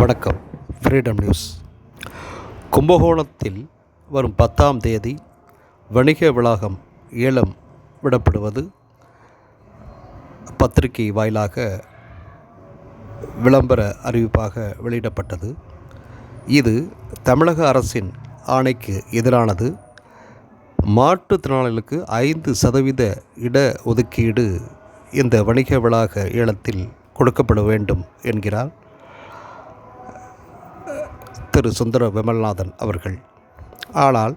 வணக்கம். Freedom news கும்பகோணத்தில் வரும் பத்தாம் தேதி வணிக வளாகம் ஏலம் விடப்படுவது பத்திரிகை வாயிலாக விளம்பர அறிவிப்பாக வெளியிடப்பட்டது. இது தமிழக அரசின் ஆணைக்கு எதிரானது. மாற்றுத்திறனாளிகளுக்கு ஐந்து சதவீத இட ஒதுக்கீடு இந்த வணிக வளாக ஏலத்தில் கொடுக்கப்பட வேண்டும் என்கிறார். திரு சுந்தர விமல்நாதன் அவர்கள். ஆனால்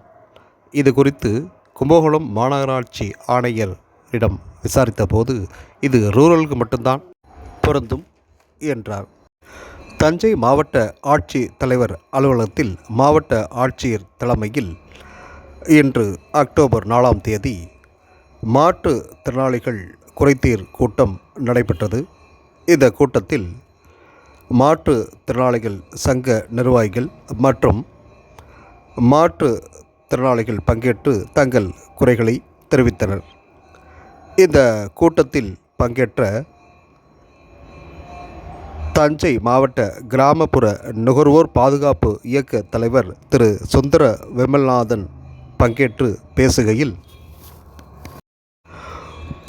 இது குறித்து கும்பகோணம் மாநகராட்சி ஆணையரிடம் விசாரித்த போது இது ரூரலுக்கு மட்டும்தான் பொருந்தும் என்றார். தஞ்சை மாவட்ட ஆட்சி தலைவர் அலுவலகத்தில் மாவட்ட ஆட்சியர் தலைமையில் இன்று அக்டோபர் நாலாம் தேதி மாற்றுத்திறனாளிகள் திறனாளிகள் கூட்டம் நடைபெற்றது. இந்த கூட்டத்தில் மாற்றுத்திறனாளிகள் சங்க நிர்வாகிகள் மற்றும் மாற்றுத்திறனாளிகள் பங்கேற்று தங்கள் குறைகளை தெரிவித்தனர். இந்த கூட்டத்தில் பங்கேற்ற தஞ்சை மாவட்ட கிராமப்புற நுகர்வோர் பாதுகாப்பு இயக்க தலைவர் திரு சுந்தர விமல்நாதன் பங்கேற்று பேசுகையில்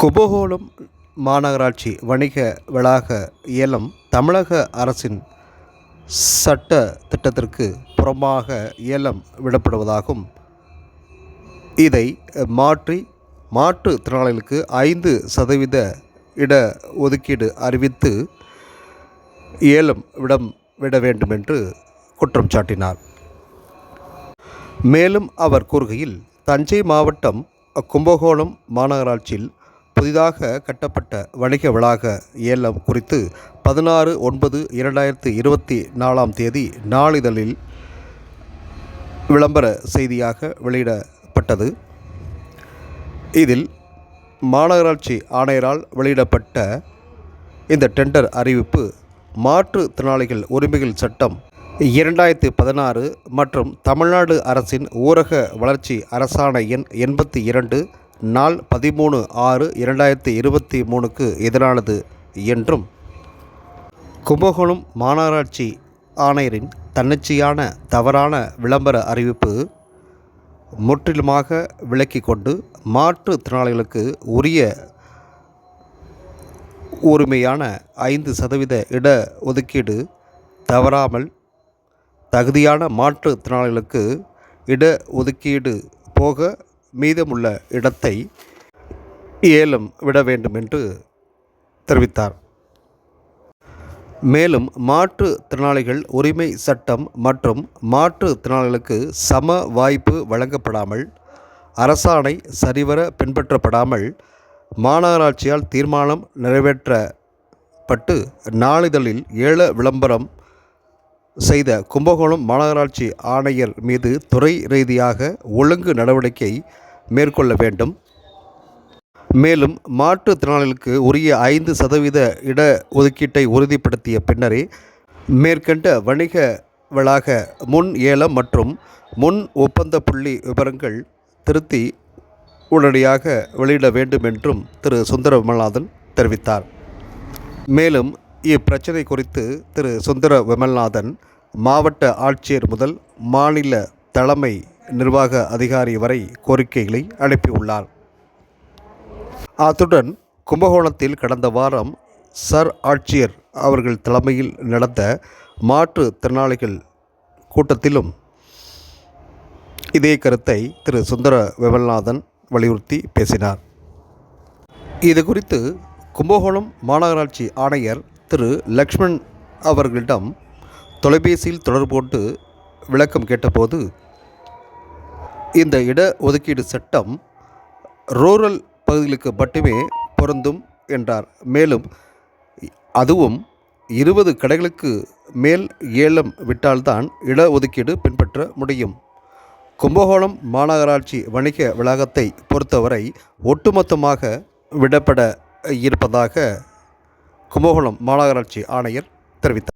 கும்பகோணம் மாநகராட்சி வணிக வளாக ஏலம் தமிழக அரசின் சட்ட திட்டத்திற்கு புறம்பாக ஏலம் விடப்படுவதாகும். இதை மாற்றி மாற்றுத் திறனாளிகளுக்கு ஐந்து சதவீத இட ஒதுக்கீடு அறிவித்து ஏலம் விடம் விட வேண்டும் என்று குற்றம் சாட்டினார். மேலும் அவர் கூறுகையில் தஞ்சை மாவட்டம் கும்பகோணம் மாநகராட்சியில் புதிதாக கட்டப்பட்ட வணிக வளாக ஏலம் குறித்து பதினாறு ஒன்பது இரண்டாயிரத்தி இருபத்தி நாலாம் தேதி நாளிதழில் விளம்பர செய்தியாக வெளியிடப்பட்டது. இதில் மாநகராட்சி ஆணையரால் வெளியிடப்பட்ட இந்த டெண்டர் அறிவிப்பு மாற்றுத்திறனாளிகள் உரிமைகள் சட்டம் இரண்டாயிரத்தி பதினாறு மற்றும் தமிழ்நாடு அரசின் ஊரக வளர்ச்சி அரசாணை எண் எண்பத்தி இரண்டு நாள் பதிமூணு ஆறு இரண்டாயிரத்தி இருபத்தி மூணுக்கு எதிரானது என்றும் கும்பகோணம் மாநகராட்சி ஆணையரின் தன்னிச்சையான தவறான விளம்பர அறிவிப்பு முற்றிலுமாக விலக்கிக் கொண்டு மாற்றுத்திறனாளிகளுக்கு உரிய உரிமையான ஐந்து சதவீத இட ஒதுக்கீடு தவறாமல் தகுதியான மாற்றுத்திறனாளிகளுக்கு இட ஒதுக்கீடு போக மீதமுள்ள இடத்தை ஏலம் விட வேண்டும் என்று தெரிவித்தார். மேலும் மாற்றுத்திறனாளிகள் உரிமை சட்டம் மற்றும் மாற்றுத்திறனாளிகளுக்கு சம வாய்ப்பு வழங்கப்படாமல் அரசாணை சரிவர பின்பற்றப்படாமல் மாநகராட்சியால் தீர்மானம் நிறைவேற்றப்பட்டு நாளிதழில் ஏல விளம்பரம் செய்த கும்பகோணம் மாநகராட்சி ஆணையர் மீது துறை ரீதியாக ஒழுங்கு நடவடிக்கை மேற்கொள்ள வேண்டும். மேலும் மாற்றுத்திறனாளிகளுக்கு உரிய ஐந்து சதவீத இட ஒதுக்கீட்டை உறுதிப்படுத்திய பின்னரே மேற்கண்ட வணிக வளாக முன் ஏலம் மற்றும் முன் ஒப்பந்த புள்ளி விவரங்கள் திருத்தி உடனடியாக வெளியிட வேண்டும் என்றும் திரு. சுந்தர விமல்நாதன் தெரிவித்தார். மேலும் இப்பிரச்சனை குறித்து திரு. சுந்தர விமல்நாதன் மாவட்ட ஆட்சியர் முதல் மாநில தலைமை நிர்வாக அதிகாரி வரை கோரிக்கைகளை அனுப்பியுள்ளார். அத்துடன் கும்பகோணத்தில் கடந்த வாரம் சர் ஆட்சியர் அவர்கள் தலைமையில் நடந்த மாற்றுத்திறனாளிகள் கூட்டத்திலும் இதே கருத்தை திரு. சுந்தர விமல்நாதன் வலியுறுத்தி பேசினார். இது குறித்து கும்பகோணம் மாநகராட்சி ஆணையர் திரு லக்ஷ்மண் அவர்களிடம் தொலைபேசியில் தொடர்பு கொண்டு விளக்கம் கேட்டபோது இந்த இட ஒதுக்கீடு சட்டம் ரூரல் பகுதிகளுக்கு மட்டுமே பொருந்தும் என்றார். மேலும் அதுவும் இருபது கடைகளுக்கு மேல் ஏலம் விட்டால்தான் இட ஒதுக்கீடு பின்பற்ற முடியும். கும்பகோணம் மாநகராட்சி வணிக வளாகத்தை பொறுத்தவரை ஒட்டுமொத்தமாக விடப்பட இருப்பதாக கும்பகோணம் மாநகராட்சி ஆணையர் தெரிவித்தார்.